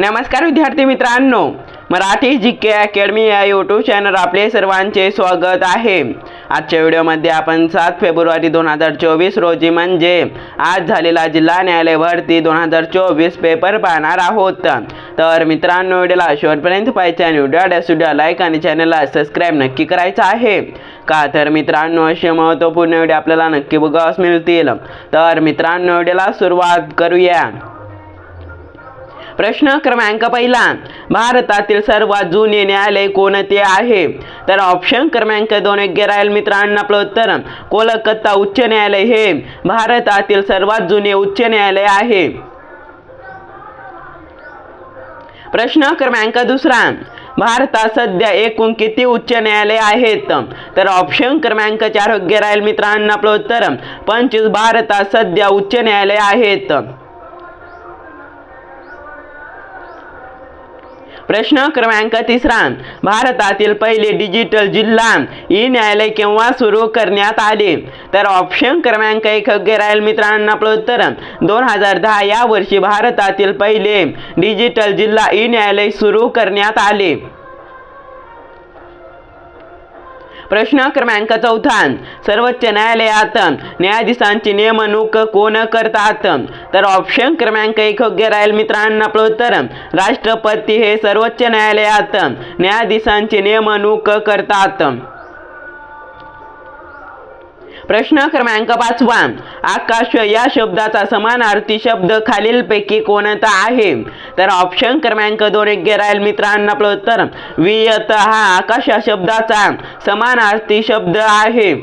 नमस्कार विद्यार्थी मित्रांनो मराठी जी के अकॅडमी या यूट्यूब चॅनल आपले सर्वांचे स्वागत आहे. आजच्या व्हिडिओमध्ये आपण सात फेब्रुवारी दोन हजार चोवीस रोजी म्हणजे आज झालेला जिल्हा न्यायालय भरती दोन हजार चोवीस पेपर पाहणार आहोत. तर मित्रांनो व्हिडिओला शेवटपर्यंत पाहिजे आणि व्हिडिओ सुद्धा लाईक आणि चॅनलला सबस्क्राईब नक्की करायचं आहे. का तर मित्रांनो असे महत्त्वपूर्ण व्हिडिओ आपल्याला नक्की बघावस मिळतील. तर मित्रांनो व्हिडिओला सुरुवात करूया. प्रश्न क्रमांक पहिला भारतातील सर्वात जुने न्यायालय कोणते आहे? तर ऑप्शन क्रमांक दोन योग्य राहील मित्रांनो आपलं उत्तर. कोलकाता उच्च न्यायालय हे भारतातील सर्वात जुने उच्च न्यायालय आहे. प्रश्न क्रमांक दुसरा भारतात सध्या एकूण किती उच्च न्यायालय आहेत? तर ऑप्शन क्रमांक चार योग्य राहील मित्रांनो आपलं उत्तर. पंचवीस भारतात सध्या उच्च न्यायालय आहेत. प्रश्न क्रमांक तिसरा. भारतातील पहिले डिजिटल जिल्हा ई न्यायालय केव्हा सुरू करण्यात आले? तर ऑप्शन क्रमांक एक योग्य राहील मित्रांनो आपलं उत्तर. दोन हजार दहा या वर्षी भारतातील पहिले डिजिटल जिल्हा ई न्यायालय सुरू करण्यात आले. प्रश्न क्रमांक चौथा सर्वोच्च न्यायालयात न्यायाधीशांची नेमणूक कोण करतात? तर ऑप्शन क्रमांक एक योग्य राहील मित्रांनो आपलं उत्तर राष्ट्रपती हे सर्वोच्च न्यायालयात न्यायाधीशांची नेमणूक करतात. प्रश्न क्रमांक पाचवा आकाश या शब्दाचा समानार्थी शब्द खालीलपैकी कोणता आहे? तर ऑप्शन क्रमांक दोन योग्य राहील मित्रांनो आपलं उत्तर. वियत हा आकाश या शब्दाचा समानार्थी शब्द आहे.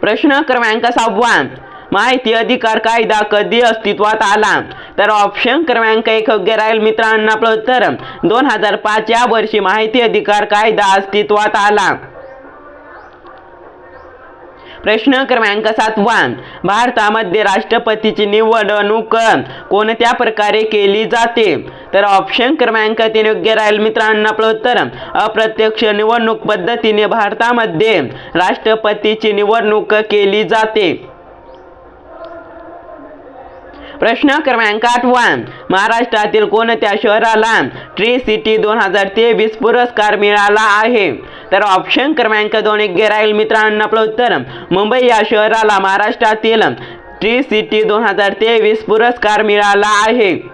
प्रश्न क्रमांक सहावा. माहिती अधिकार कायदा कधी अस्तित्वात आला? तर ऑप्शन क्रमांक एक योग्य राहील मित्रांनो आपलं उत्तर. दोन हजार पाच या वर्षी माहिती अधिकार कायदा अस्तित्वात आला. प्रश्न क्रमांक सातवा भारतामध्ये राष्ट्रपतीची निवडणूक कोणत्या प्रकारे केली जाते? तर ऑप्शन क्रमांक तीन योग्य राहील मित्रांनो आपलं उत्तर. अप्रत्यक्ष निवडणूक पद्धतीने भारतामध्ये राष्ट्रपतीची निवडणूक केली जाते. प्रश्न क्रमांक आठवा महाराष्ट्रातील कोणत्या शहराला ट्री सिटी दोन हजार तेवीस पुरस्कार मिळाला आहे? तर ऑप्शन क्रमांक दोन योग्य राहील मित्रांनो आपलं उत्तर. मुंबई या शहराला महाराष्ट्रातील ट्री सिटी दोन हजार तेवीस पुरस्कार मिळाला आहे.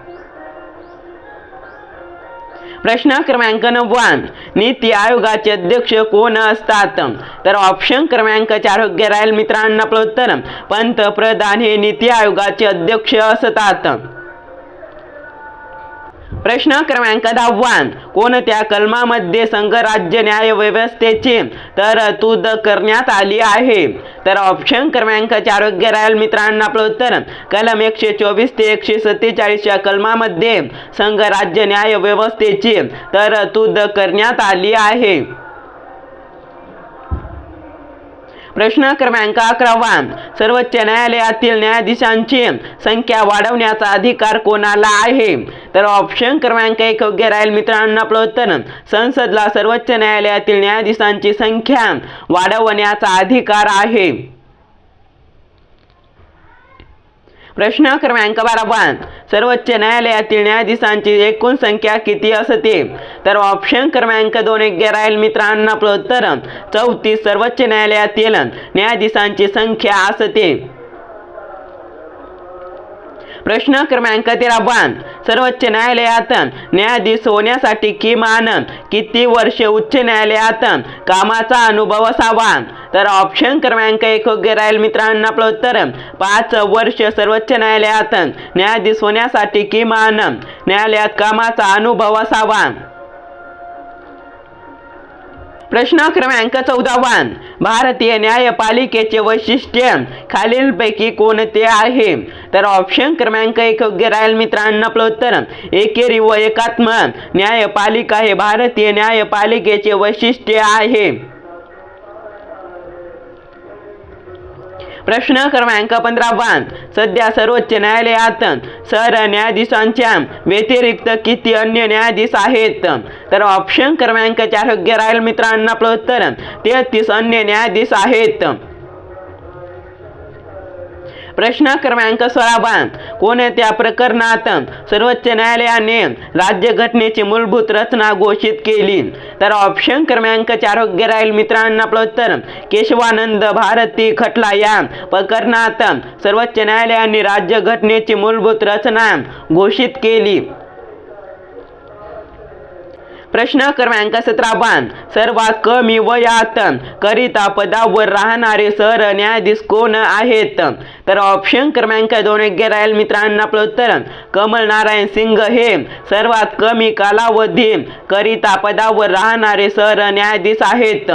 प्रश्न क्रमांक नव्वा नीती आयोगाचे अध्यक्ष कोण असतात? तर ऑप्शन क्रमांक चार योग्य राहील मित्रांना आपलं उत्तर. पंतप्रधान हे नीती आयोगाचे अध्यक्ष असतात. प्रश्न क्रमांक दहावा कोणत्या कलमामध्ये संघराज्य न्याय व्यवस्थेची तरतूद करण्यात आली आहे? तर ऑप्शन क्रमांक चार राहील मित्रांनो आपलं उत्तर. कलम एकशे चोवीस ते एकशे सत्तेचाळीस या कलमामध्ये संघराज्य न्याय व्यवस्थेची तरतूद करण्यात आली आहे. प्रश्न क्रमांक अकरावा सर्वोच्च न्यायालयातील न्यायाधीशांची संख्या वाढवण्याचा अधिकार कोणाला आहे? तर ऑप्शन क्रमांक एक योग्य राहील मित्रांनो आपलं उत्तर. संसदला सर्वोच्च न्यायालयातील न्यायाधीशांची संख्या वाढवण्याचा अधिकार आहे. प्रश्न क्रमांक बारावा सर्वोच्च न्यायालयातील न्यायाधीशांची एकूण संख्या किती असते? तर ऑप्शन क्रमांक दोन योग्य राहील मित्रांना. उत्तर चौतीस सर्वोच्च न्यायालयातील न्यायाधीशांची संख्या असते. प्रश्न क्रमांक तेरावा सर्वोच्च न्यायालयात न्यायाधीश होण्यासाठी किमान किती वर्षे उच्च न्यायालयात कामाचा अनुभव असावा तर ऑप्शन क्रमांक एक योग्य राहील मित्रांनो आपलं उत्तर. पाच वर्ष सर्वोच्च न्यायालयात न्यायाधीश होण्यासाठी किमान न्यायालयात कामाचा अनुभव असावा प्रश्न क्रमांक चौदावा भारतीय न्यायपालिकेचे वैशिष्ट्य खालीलपैकी कोणते आहे? तर ऑप्शन क्रमांक एक योग्य राहील मित्रांनो आपलं उत्तर. एकेरी व एकात्म न्यायपालिका हे भारतीय न्यायपालिकेचे वैशिष्ट्य आहे. प्रश्न क्रमांक पंधरावा सध्या सर्वोच्च न्यायालयात सरन्यायाधीशांच्या व्यतिरिक्त किती अन्य न्यायाधीश आहेत? तर ऑप्शन क्रमांक चार योग्य राहील मित्रांना आपलं उत्तर. तेहतीस अन्य न्यायाधीश आहेत. प्रश्न क्रमांक सोळावा. कोणत्या प्रकरणात सर्वोच्च न्यायालयाने राज्यघटनेची मूलभूत रचना घोषित केली? तर ऑप्शन क्रमांक चार योग्य राहील. मित्रांना आपलं उत्तर केशवानंद भारती खटला या प्रकरणात सर्वोच्च न्यायालयाने राज्यघटनेची मूलभूत रचना घोषित केली. प्रश्न क्रमांक सतरावा सर्वात कमी वयातन करिता पदावर राहणारे सर न्यायाधीश कोण आहेत? तर ऑप्शन क्रमांक दोन योग्य राहील मित्रांनो आपलं उत्तर कमल नारायण सिंग हे सर्वात कमी कालावधी करिता पदावर राहणारे सर न्यायाधीश आहेत.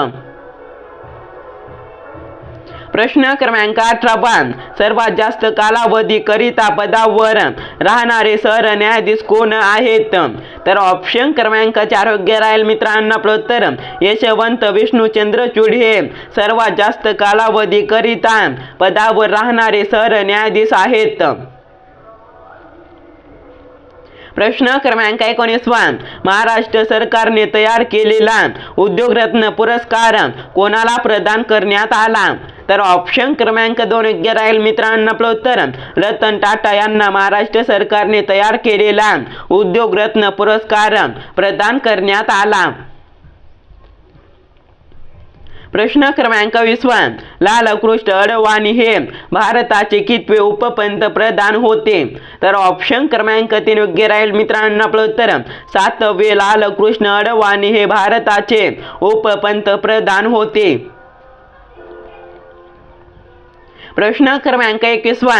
प्रश्न क्रमांक अठरावा सर्वात जास्त कालावधी करिता पदावर राहणारे सर न्यायाधीश कोण आहेत? तर ऑप्शन क्रमांक चार योग्य राहील मित्रांनो आपलं उत्तर यशवंत विष्णू चंद्रचूड. हे सर्वात जास्त कालावधी करिता पदावर राहणारे सर न्यायाधीश आहेत. प्रश्न क्रमांक एकोणीसवा महाराष्ट्र सरकारने तयार केलेला उद्योगरत्न पुरस्कार कोणाला प्रदान करण्यात आला? तर ऑप्शन क्रमांक दोन योग्य राहील मित्रांनो आपलं उत्तर रतन टाटा यांना महाराष्ट्र सरकारने तयार केलेला उद्योगरत्न पुरस्कार प्रदान करण्यात आला. प्रश्न क्रमांक वीसवा लालकृष्ण अडवाणी हे भारताचे कितवे उपपंतप्रधान होते? तर ऑप्शन क्रमांक तीन योग्य राहील मित्रांनो आपलं उत्तर. सातवे लालकृष्ण अडवाणी हे भारताचे उपपंतप्रधान होते. प्रश्न क्रमांक एकवीसवा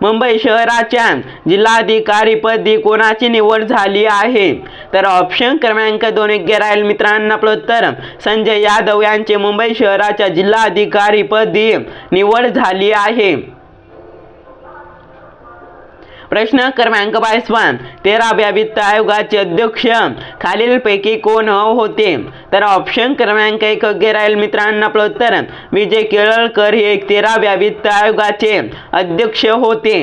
मुंबई शहराच्या जिल्हाधिकारीपदी कोणाची निवड झाली आहे? तर ऑप्शन क्रमांक दोन योग्य राहील मित्रांनो आपलं उत्तर. संजय यादव यांचे मुंबई शहराच्या जिल्हाधिकारीपदी निवड झाली आहे. प्रश्न क्रमांक बावीसवा तेराव्या वित्त आयोगाचे अध्यक्ष. खालीलपैकी कोण होते? तर ऑप्शन क्रमांक एक योग्य राहील मित्रांना आपलं उत्तर विजय केळकर हे तेराव्या वित्त आयोगाचे अध्यक्ष होते.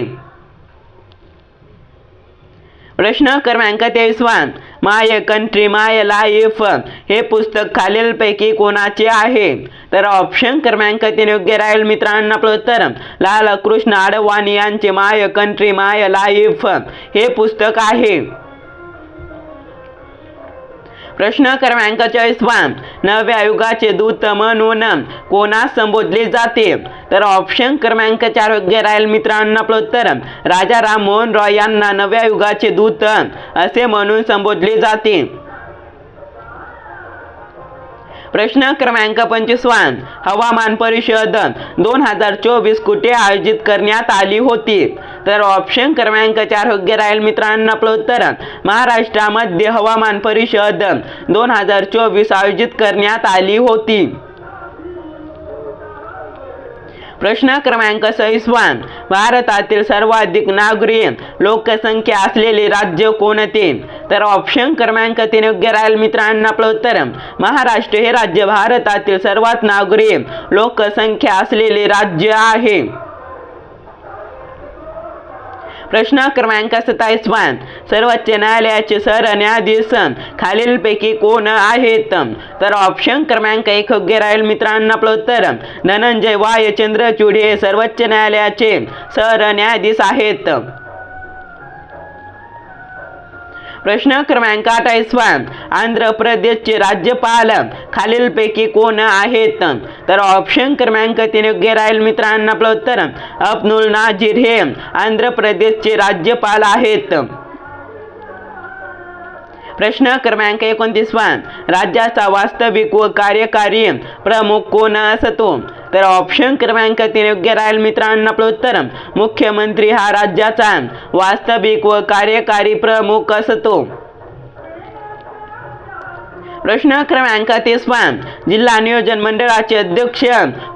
प्रश्न क्रमांक तेवीसवान माय कंट्री माय लाईफ हे पुस्तक खालीलपैकी कोणाचे आहे? तर ऑप्शन क्रमांक तीन योग्य राहील मित्रांनो आपलं उत्तर. लालकृष्ण अडवाणी यांचे माय कंट्री माय लाईफ हे पुस्तक आहे. प्रश्न क्रमांक चाळीसवा. नव्या युगाचे दूत म्हणून कोणास संबोधले जाते? तर ऑप्शन क्रमांक चार योग्य राहील मित्रांनो आपलं उत्तर. राजा राममोहन रॉय यांना नव्या युगाचे दूत असे म्हणून संबोधले जाते. प्रश्न क्रमांक पंचवीसवा. हवामान परिषद दोन हजार चोवीस कुठे आयोजित करण्यात आली होती? तर ऑप्शन क्रमांक चार योग्य राहील मित्रांनो आपलं उत्तर. महाराष्ट्रामध्ये हवामान परिषद दोन हजार चोवीस आयोजित करण्यात आली होती. प्रश्न क्रमांक सव्वीसवा भारतातील सर्वाधिक नागरी लोकसंख्या असलेले राज्य कोणते? तर ऑप्शन क्रमांक तीन योग्य राहील मित्रांना आपलं उत्तर. महाराष्ट्र हे राज्य भारतातील सर्वात नागरी लोकसंख्या असलेले राज्य आहे. प्रश्न क्रमांक सत्तावीसवा सर्वोच्च न्यायालयाचे सरन्यायाधीश खालीलपैकी कोण आहेत? तर ऑप्शन क्रमांक एक योग्य राहील मित्रांनो आपलं उत्तर. धनंजय वाय चंद्रचूड हे सर्वोच्च न्यायालयाचे सरन्यायाधीश आहेत. प्रश्न क्रमांक अठ्ठावीसवा आंध्र प्रदेशचे राज्यपाल खालीलपैकी कोण आहेत? तर ऑप्शन क्रमांक तीन योग्य राहील मित्रांना आपलं उत्तर. अब्दुल नाझीर हे आंध्र प्रदेशचे राज्यपाल आहेत. प्रश्न क्रमांक एकोणतीसवा राज्याचा वास्तविक व कार्यकारी प्रमुख कोण असतो? तर ऑप्शन क्रमांक तीन योग्य राहील मित्रांनो. आपलं उत्तर मुख्यमंत्री हा राज्याचा वास्तविक व कार्यकारी प्रमुख असतो. प्रश्न क्रमांक तीसवा जिल्हा नियोजन मंडळाचे अध्यक्ष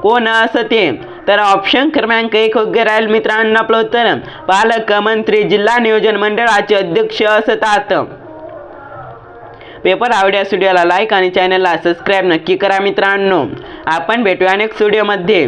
कोण असते? तर ऑप्शन क्रमांक एक योग्य राहील मित्रांनो. आपलं उत्तर पालकमंत्री जिल्हा नियोजन मंडळाचे अध्यक्ष असतात. पेपर आवड्या स्टुडिओला लाईक आणि चॅनलला सबस्क्राईब नक्की करा मित्रांनो. आपण भेटूया नेक्स्ट स्टुडिओमध्ये